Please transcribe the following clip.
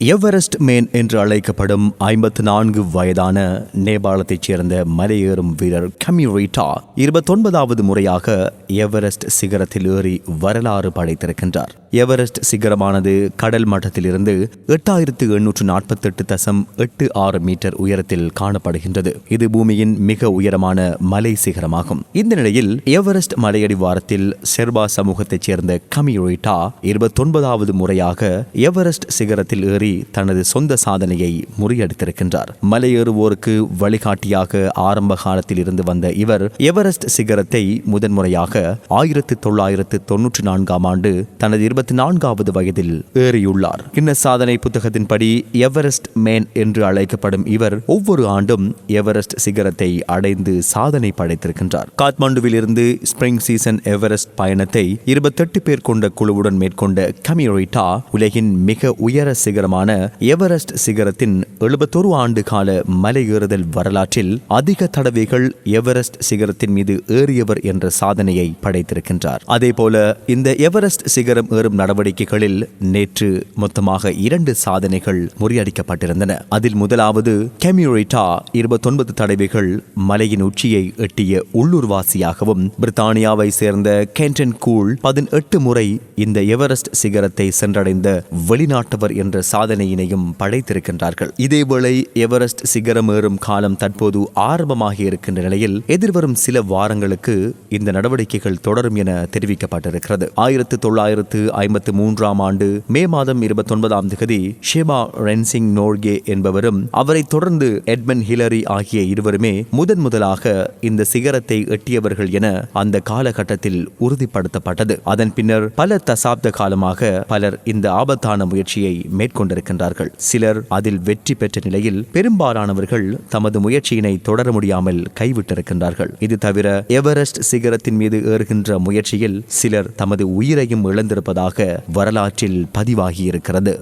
Everest man என்று அழைக்கப்படும் ஐம்பத்து நான்கு வயதான நேபாளத்தைச் சேர்ந்த மலையேறும் வீரர் கம்யூரிட்டா இருபத்தொன்பதாவது முறையாக எவரெஸ்ட் சிகரத்தில் ஏறி வரலாறு படைத்திருக்கின்றார். எவரெஸ்ட் சிகரமானது கடல் மட்டத்திலிருந்து எட்டாயிரத்து எண்ணூற்று நாற்பத்தெட்டு தசம் எட்டு ஆறு மீட்டர் உயரத்தில் காணப்படுகின்றது. இது பூமியின் மிக உயரமான மலை சிகரமாகும். இந்த நிலையில் எவரெஸ்ட் மலையடிவாரத்தில் செர்பா சமூகத்தைச் சேர்ந்த கமியூரிட்டா இருபத்தொன்பதாவது முறையாக எவரெஸ்ட் சிகரத்தில் ஏறி தனது சொந்த சாதனையை முறியடித்திருக்கின்றார். மலையேறுவோருக்கு வழிகாட்டியாக ஆரம்ப காலத்தில் இருந்து வந்த இவர் எவரெஸ்ட் சிகரத்தை முதன்முறையாக ஆயிரத்தி தொள்ளாயிரத்து தொன்னூற்றி நான்காம் ஆண்டு தனது இருபத்தி நான்காவது வயதில் ஏறியுள்ளார். இந்த சாதனை புத்தகத்தின்படி எவரெஸ்ட் மேன் என்று அழைக்கப்படும் இவர் ஒவ்வொரு ஆண்டும் எவரெஸ்ட் சிகரத்தை அடைந்து சாதனை படைத்திருக்கின்றார். காத்மாண்டுவில் இருந்து ஸ்பிரிங் சீசன் எவரெஸ்ட் பயணத்தை இருபத்தெட்டு பேர் கொண்ட குழுவுடன் மேற்கொண்ட கமியோரிட்டா உலகின் மிக உயர சிகரமான எவரெஸ்ட் சிகரத்தின் எழுபத்தொரு ஆண்டு கால மலையேறுதல் வரலாற்றில் அதிக தடவைகள் எவரெஸ்ட் சிகரத்தின் மீது ஏறியவர் என்ற சாதனையை படைத்திருக்கின்றார். அதேபோல இந்த எவரெஸ்ட் சிகரம் ஏறும் நடவடிக்கைகளில் நேற்று மொத்தமாக இரண்டு சாதனைகள் முறியடிக்கப்பட்டிருந்தன. அதில் முதலாவது கெமியூரிட்டா இருபத்தொன்பது தடவைகள் மலையின் உச்சியை எட்டிய உள்ளூர்வாசியாகவும் பிரித்தானியாவை சேர்ந்த கேண்டன் கூல் பதினெட்டு முறை இந்த எவரெஸ்ட் சிகரத்தை சென்றடைந்த வெளிநாட்டவர் என்ற சாதனையினையும் படைத்திருக்கின்றார்கள். இதேவேளை எவரெஸ்ட் சிகரம் ஏறும் காலம் தற்போது ஆரம்பமாகி இருக்கின்ற நிலையில் எதிர்வரும் சில வாரங்களுக்கு இந்த நடவடிக்கைகள் தொடரும் என தெரிவிக்கப்பட்டிருக்கிறது. ஆயிரத்து தொள்ளாயிரத்து ஐம்பத்து மூன்றாம் ஆண்டு மே மாதம் இருபத்தொன்பதாம் தேதி ஷேபா ரென்சிங் நோர்கே என்பவரும் அவரை தொடர்ந்து எட்மன் ஹிலரி ஆகிய இருவருமே முதன் முதலாக இந்த சிகரத்தை எட்டியவர்கள் என அந்த காலகட்டத்தில் உறுதிப்படுத்தப்பட்டது. அதன் பின்னர் பல தசாப்த காலமாக பலர் இந்த ஆபத்தான முயற்சியை இருக்கின்றார்கள் சிலர் அதில் வெற்றி பெற்ற நிலையில் பெரும்பாலானவர்கள் தமது முயற்சியினை தொடர முடியாமல் கைவிட்டிருக்கின்றார்கள். இது தவிர எவரெஸ்ட் சிகரத்தின் மீது ஏறுகின்ற முயற்சியில் சிலர் தமது உயிரையும் இழந்திருப்பதாக வரலாற்றில் பதிவாகியிருக்கிறது.